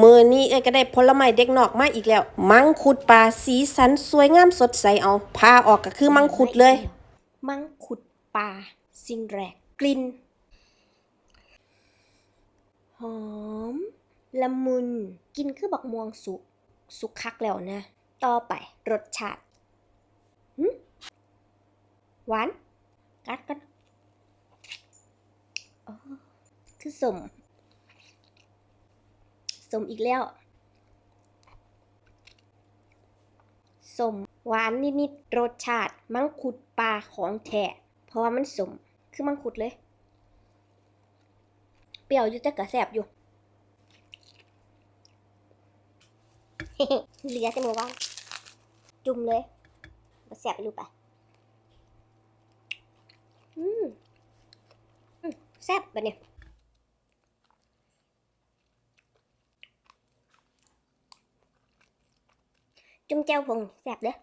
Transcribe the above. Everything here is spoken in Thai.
มือนี้เอ้ยก็ได้ผลไม้เด็กนอกมาอีกแล้ว มังคุดปลาสีสันสวยงามสดใสเอาพาออกก็คือมังคุดเลย มังคุดปลาสิ่งแรกกลิ่นหอม ละมุนกินคือบักม่วงสุกสุกคักแล้วนะ ต่อไปรสชาติหวานกัดกันคือสม สมอีกแล้วสมหวานนิดๆรสชาติ มังคุดปลาของแท้เพราะว่ามันสมคือมังคุดเลย เปรี้ยวอยู่แต่กระแสบอยู่เหลือจะมือว่างจุ่มเลยมาแสบไปรูปไปอืมอืมแซ่บแบบนี้ จุ่มแจ่วพงแซ่บเด้อ